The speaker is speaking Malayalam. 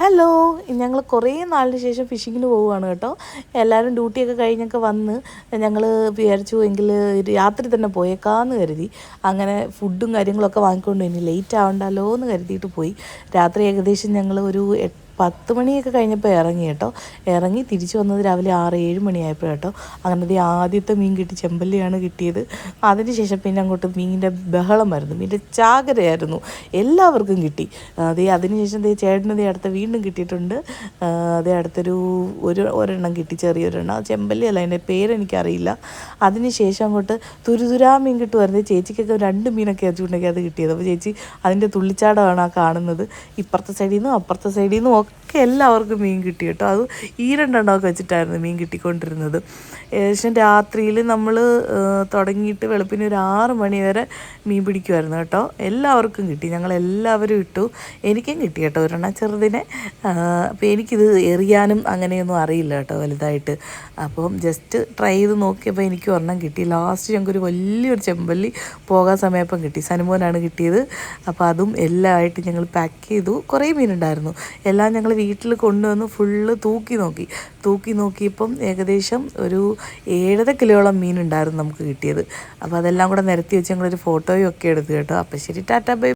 ഹലോ ഞങ്ങൾ കുറേ നാളിന് ശേഷം ഫിഷിങ്ങിന് പോവുകയാണ് കേട്ടോ. എല്ലാവരും ഡ്യൂട്ടിയൊക്കെ കഴിഞ്ഞൊക്കെ വന്ന് ഞങ്ങൾ വിചാരിച്ചു എങ്കിൽ രാത്രി തന്നെ പോയേക്കാന്ന് കരുതി. അങ്ങനെ ഫുഡും കാര്യങ്ങളൊക്കെ വാങ്ങിക്കൊണ്ട് ഇനി ലേറ്റ് ആവണ്ടല്ലോ എന്ന് കരുതിയിട്ട് പോയി. രാത്രി ഏകദേശം ഞങ്ങൾ ഒരു എട്ട് പത്ത് മണിയൊക്കെ കഴിഞ്ഞപ്പോൾ ഇറങ്ങി കേട്ടോ. ഇറങ്ങി തിരിച്ചു വന്നത് രാവിലെ ആറ് ഏഴ് മണിയായപ്പോൾ കേട്ടോ. അങ്ങനത്തെ ആദ്യത്തെ മീൻ കിട്ടി ചെമ്പല്ലിയാണ് കിട്ടിയത്. അതിനുശേഷം പിന്നെ അങ്ങോട്ട് മീനിന്റെ ബഹളമായിരുന്നു മീനിന്റെ ചാകരയായിരുന്നു. എല്ലാവർക്കും കിട്ടി. അതേ അതിനുശേഷം ദേ ചേട്ടന് ദേ അടുത്ത വീണ്ടും കിട്ടിയിട്ടുണ്ട്. അതേ അടുത്തൊരു ഒരു ഒരെണ്ണം കിട്ടി ചെറിയൊരെണ്ണം. ചെമ്പല്ലി അല്ല അതിന്റെ പേരെനിക്കറിയില്ല അതിനുശേഷം അങ്ങോട്ട് തുരുതുരാ മീൻ കിട്ടുമായിരുന്നു ചേച്ചിക്കൊക്കെ രണ്ട് മീനൊക്കെ അച്ചുണ്ടെങ്കിൽ അത് കിട്ടിയത്. അപ്പോൾ ചേച്ചി അതിന്റെ തുള്ളിച്ചാടമാണ് ആ കാണുന്നത്. ഇപ്പുറത്തെ സൈഡിൽ നിന്നും അപ്പുറത്തെ സൈഡിൽ നിന്നും ഒക്കെ എല്ലാവർക്കും മീൻ കിട്ടി കേട്ടോ. അത് ഈ രണ്ടെണ്ണമൊക്കെ വെച്ചിട്ടായിരുന്നു മീൻ കിട്ടിക്കൊണ്ടിരുന്നത്. ഏകദേശം രാത്രിയിൽ നമ്മൾ തുടങ്ങിയിട്ട് വെളുപ്പിന് ഒരു ആറ് മണി വരെ മീൻ പിടിക്കുമായിരുന്നു കേട്ടോ. എല്ലാവർക്കും കിട്ടി. ഞങ്ങൾ എല്ലാവരും ഇട്ടു. എനിക്കും കിട്ടി കേട്ടോ ഒരെണ്ണം. ചെറുതിനെ അപ്പോൾ എനിക്കിത് എറിയാനും അങ്ങനെയൊന്നും അറിയില്ല കേട്ടോ വലുതായിട്ട്. അപ്പം ജസ്റ്റ് ട്രൈ ചെയ്ത് നോക്കിയപ്പോൾ എനിക്ക് ഒരെണ്ണം കിട്ടി. ലാസ്റ്റ് ഞങ്ങൾക്കൊരു വലിയൊരു ചെമ്പല്ലി പോകാൻ സമയപ്പം കിട്ടി. സനുമോനാണ് കിട്ടിയത്. അപ്പോൾ അതും എല്ലാമായിട്ട് ഞങ്ങൾ പാക്ക് ചെയ്തു. കുറേ മീനുണ്ടായിരുന്നു എല്ലാം ഞങ്ങൾ വീട്ടിൽ കൊണ്ടുവന്ന് ഫുള്ള് തൂക്കി നോക്കി. തൂക്കി നോക്കിയപ്പം ഏകദേശം ഒരു ഏഴര കിലോളം മീനുണ്ടായിരുന്നു നമുക്ക് കിട്ടിയത്. അപ്പോൾ അതെല്ലാം കൂടെ നിരത്തി വെച്ച് ഞങ്ങളൊരു ഫോട്ടോയും ഒക്കെ എടുത്തു കേട്ടോ. അപ്പോൾ ശരി ടാറ്റ ബൈ.